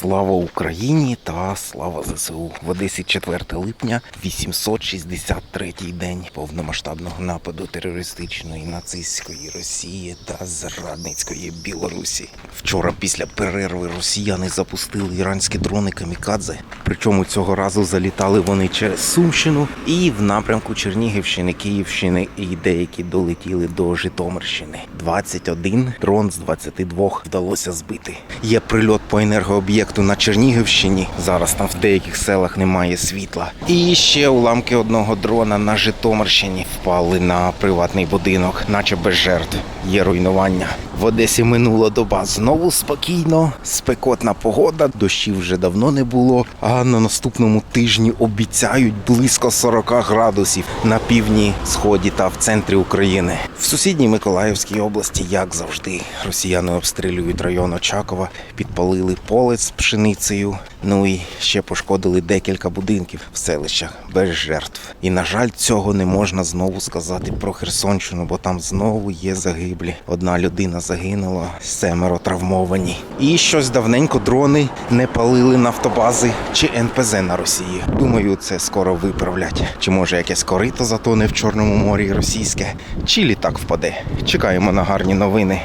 Слава Україні та слава ЗСУ. В Одесі 4 липня, 863-й день повномасштабного нападу терористичної нацистської Росії та зрадницької Білорусі. Вчора після перерви росіяни запустили іранські дрони камікадзе. Причому цього разу залітали вони через Сумщину і в напрямку Чернігівщини, Київщини і деякі долетіли до Житомирщини. 21 дрон з 22 вдалося збити. Є прильот по енергооб'єкту на Чернігівщині. Зараз там в деяких селах немає світла. І ще уламки одного дрона на Житомирщині впали на приватний будинок, наче без жертв. Є руйнування. В Одесі минула доба знову спокійно, спекотна погода, дощів вже давно не було. А на наступному тижні обіцяють близько 40 градусів на півдні, сході та в центрі України. В сусідній Миколаївській області, як завжди, росіяни обстрілюють район Очакова, підпалили поле з пшеницею. Ну і ще пошкодили декілька будинків в селищах без жертв. І на жаль, цього не можна знову сказати про Херсонщину, бо там знову є загиблі. Одна людина загинула, семеро травмовані. І щось давненько дрони не палили нафтобази чи НПЗ на Росії. Думаю, це скоро виправлять. Чи може якесь корито затоне в Чорному морі російське, чи літак впаде. Чекаємо на гарні новини.